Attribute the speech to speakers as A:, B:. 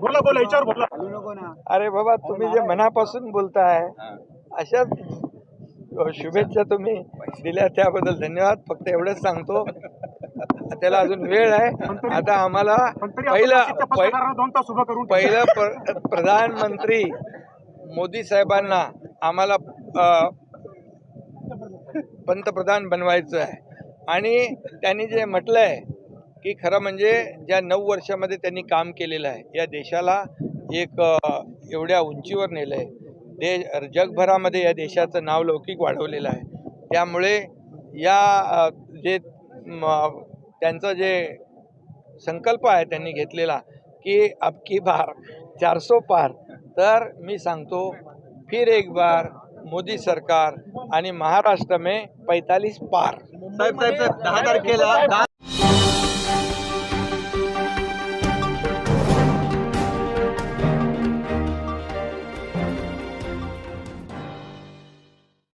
A: बोला बोला याच्यावर बोला.
B: अरे बाबा तुम्ही जे मनापासून बोलताय अशाच शुभेच्छा तुम्ही दिल्या त्याबद्दल धन्यवाद. फक्त एवढंच सांगतो. त्याला अजून वेळ आहे. आता आम्हाला पहिलं पहिलं प्र- प्रधानमंत्री मोदी साहेबांना आम्हाला पंतप्रधान बनवायचं आहे. आणि त्यांनी जे म्हटलं आहे की खरं म्हणजे ज्या नऊ वर्षामध्ये त्यांनी काम केलेलं आहे या देशाला एक एवढ्या उंचीवर नेलं आहे दे जगभरामध्ये या देशाचं नाव लौकिक वाढवलेलं आहे. त्यामुळे या जे त्यांचा त्यांचं जे संकल्प आहे त्यांनी घेतलेला की अबकी बार चारसो पार तर मी सांगतो फिर एक बार मोदी सरकार आणि महाराष्ट्र में पैतालीस पार.
C: साहेब साहेब दहा तारखेला